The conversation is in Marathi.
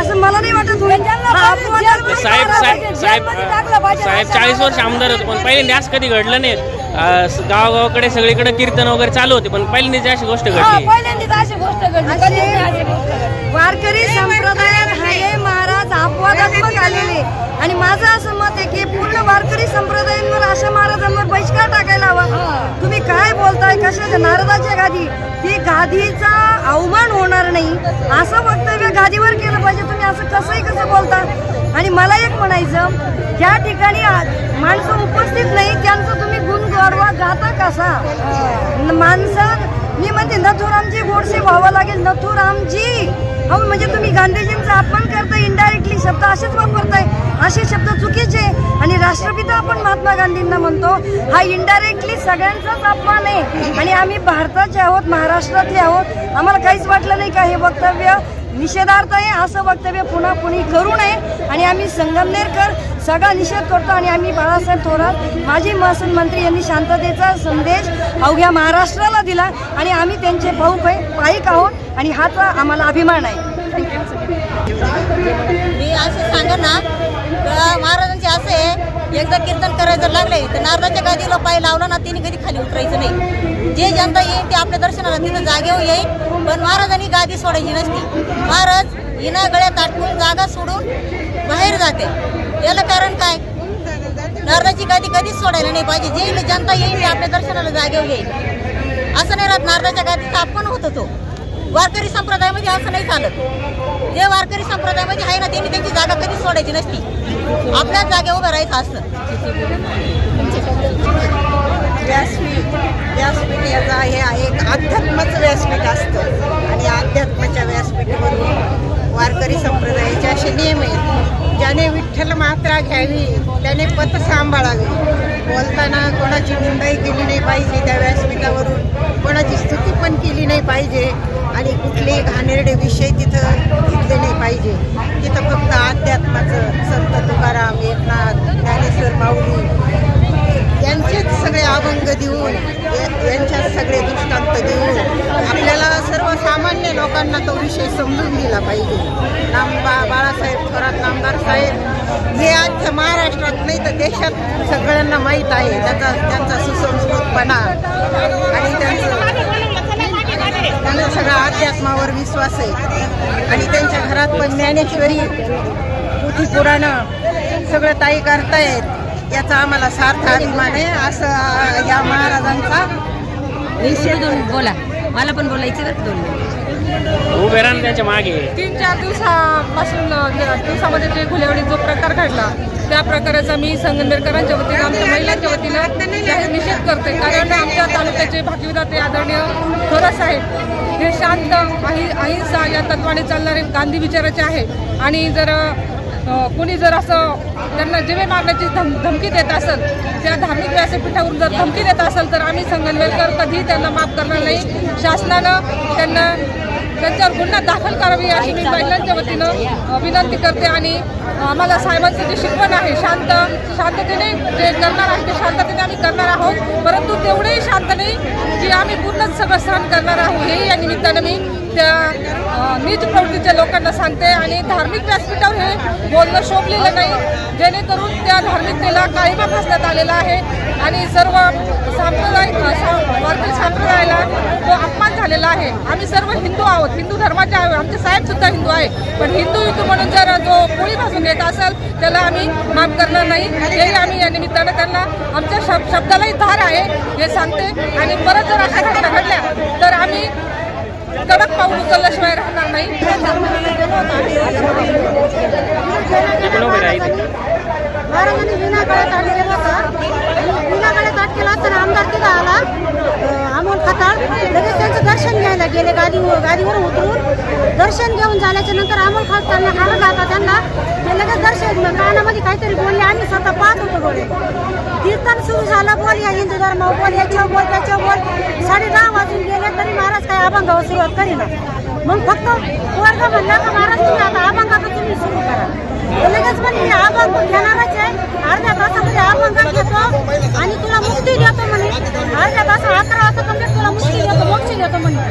असं मला नाही वाटत होईल हा. साहेब साहेब साहेब साहेब चाळीस वर्ष आमदार होते पण पहिल्यांदा असं कधी घडलं नाही अं, गावागावाकडे सगळीकडे कीर्तन वगैरे चालू होते पण पहिल्यांदाच अशी गोष्ट घडली पहिल्यांदाच अशी गोष्ट घडली कधीच नाही अशी गोष्ट घडली. वारकरी संप्रदायात हाये महाराज अपवादात्मक आलेले आणि माझं असं मत आहे की पूर्ण वारकरी संप्रदायांवर अशा महाराजांवर बहिष्कार टाकायला हवा. तुम्ही काय बोलताय? कशा नारदाच्या गादी. ती गादीचा अवमान होणार नाही. असं वक्तव्य गादीवर केलं पाहिजे. तुम्ही असं कसंही कसं बोलता? आणि मला एक म्हणायचं ज्या ठिकाणी आ- माणसं उपस्थित नाही त्यांचं तुम्ही गुणगौरवा गाता कसा? माणसं मी म्हणते नथुरामजी गोडसे व्हावं लागेल. नथुरामजी! हो म्हणजे तुम्ही गांधीजींचा अपमान करताय इनडायरेक्टली शब्द असेच वापरताय. असे शब्द चुकीचे आणि राष्ट्रपिता आपण महात्मा गांधींना म्हणतो हा इनडायरेक्टली सगळ्यांचाच अपमान आहे. आणि आम्ही भारताचे आहोत महाराष्ट्रातले आहोत. आम्हाला काहीच वाटलं नाही का हे वक्तव्य? निषेधार्थ आहे असं वक्तव्य पुन्हा कुणी करू नये. आणि आम्ही संगमनेरकर सगळा निषेध करतो आणि आम्ही बाळासाहेब थोरात माजी महसूल मंत्री यांनी शांततेचा संदेश अवघ्या महाराष्ट्राला दिला आणि आम्ही त्यांचे भाऊ पाईक आहोत आणि हाचा आम्हाला अभिमान आहे. मी असं सांगा ना महाराजांचे असे आहे एकदा कीर्तन करायचं लागले तर नारदाच्या गादीला पाय लावला ना तिने कधी खाली उतरायचं नाही. जे जनता येईल ते आपल्या दर्शनाला तिथं जागेवर येईल. पण महाराजांनी गादी सोडायची नसती. महाराज हिना गळ्यात आटकून जागा सोडून बाहेर जाते. याला कारण काय? नारदाची गादी कधीच सोडायला नाही पाहिजे. जे जनता येईल ते आपल्या दर्शनाला जागेवर येईल. असं नाही राहत नारदाच्या गादीचा अपमान होत होतो. वारकरी संप्रदायामध्ये असं नाही चालत. जे वारकरी संप्रदायामध्ये आहे ना त्यांनी त्यांची जागा कधीच सोडायची नसती. आपल्याच जागेवर उभं राहायचं असतं. व्यासपीठ व्यासपीठ याचा हे एक अध्यात्माचं व्यासपीठ असतं. आणि अध्यात्माच्या व्यासपीठावरून वारकरी संप्रदायाचे असे नियम आहेत ज्याने विठ्ठल मात्रा घ्यावी त्याने पत सांभाळावी. बोलताना कोणाची निंदाई केली नाही पाहिजे त्या व्यासपीठावरून कोणाची स्तुती पण केली नाही पाहिजे आणि कुठलेही घाणेरडे विषय तिथं घेतले नाही पाहिजे. तिथं फक्त अध्यात्माचं संत तुकाराम एक ज्ञानेश्वर माऊली यांचेच सगळे अभंग देऊन या- यांच्यात सगळे दृष्टांत देऊन आपल्याला त्यांना तो विषय समजून दिला पाहिजे. नाम बा बाळासाहेब थोरात नामदार साहेब हे आजच्या महाराष्ट्रात नाही तर देशात सगळ्यांना माहीत आहे. त्याचा त्यांचा सुसंस्कृतपणा आणि त्यांचं त्यांना सगळा अध्यात्मावर विश्वास आहे. आणि त्यांच्या घरात पण ज्ञानेश्वरी पुथी पुराणं सगळं ताई करतायत. याचा आम्हाला सार्थ अभिमान आहे. असं या महाराजांचा निश्चय बोला. मला पण बोलायचं बरं दोन मिनिटं. उभे त्याच्यामागे. तीन चार दिवसापासून अ, दिवसामध्ये जे खुलेवडी जो प्रकार घडला त्या प्रकाराचा मी संगमनेरकरांच्या वतीनं आमच्या महिलांच्या वतीनं निषेध करते. कारण आमच्या तालुक्याचे भाग्यविधाते आदरणीय थोरात साहेब हे शांत अहि अहिंसा या तत्वाने चालणारे गांधी विचाराचे आहे. आणि जर कुणी जर असं त्यांना जीवे मारण्याची धम धमकी देत असेल त्या धार्मिक व्यासपीठावरून जर धमकी देत असेल तर आम्ही संगमनेरकर कधीही त्यांना माफ करणार नाही. शासनानं त्यांना त्यांच्यावर गुन्हा दाखल करावी अशी मी महिलांच्या वतीनं विनंती करते आणि आम्हाला साहेबांचं जे शिकवण आहे शांत शांततेने जे करणार आहे ते शांततेने आम्ही करणार आहोत. परंतु तेवढेही शांत नाही की आम्ही पूर्णच सगळं सहन करणार आहोत हे या निमित्तानं मी त्या नीच प्रवृत्तीच्या लोकांना सांगते आणि धार्मिक व्यासपीठावर हे बोलणं शोभलेलं नाही. जेणेकरून त्या धार्मिकतेला काळीमा फासण्यात आलेला आहे आणि सर्व सांप्रदायिक वारकरी संप्रदायाला तो अपमान झालेला आहे. आम्ही सर्व हिंदू आहोत हिंदू धर्माचे आहोत. आमचे साहेबसुद्धा हिंदू आहे पण हिंदू हिंदू म्हणून जर जो पोळी येत असेल त्याला आम्ही माफ करणार नाही. हेही आम्ही या निमित्तानं त्यांना आमच्या शब शब्दालाही धार आहे हे सांगते. आणि परत जर अशा घटना घडल्या तर आम्ही कडक पाऊल उचलल्याशिवाय राहणार नाही. ते पण उभे महाराजांनी विना आठ केला होता. आणि विना आठ केला असताना आमदार तिथं आला. आता लगेच त्यांचं दर्शन घ्यायला गेले गादी गादीवर उतरून दर्शन घेऊन झाल्याच्यानंतर अमोल त्यांना खाला जाता त्यांना. ते लगेच दर्शन कानामध्ये काहीतरी बोलले आम्ही स्वतः पाहत होतो डोळे. कीर्तन सुरू झालं. बोल या हिंदू धर्मावर बोल याच्यावर बोल त्याच्यावर बोल. साडे दहा वाजून गेले तरी महाराज काय अभंगावर सुरुवात करीना. मग फक्त वर्ग म्हणला का महाराज तुम्ही आता अभंगाचं तुम्ही सुरू करा. लगेच पण मी अभंग घेणारच आहे. अर्ध्या तासामध्ये अभंग घेतो आणि तुला मुक्ती देतो म्हणे. अर्ध्या तास अकरा రకం అండి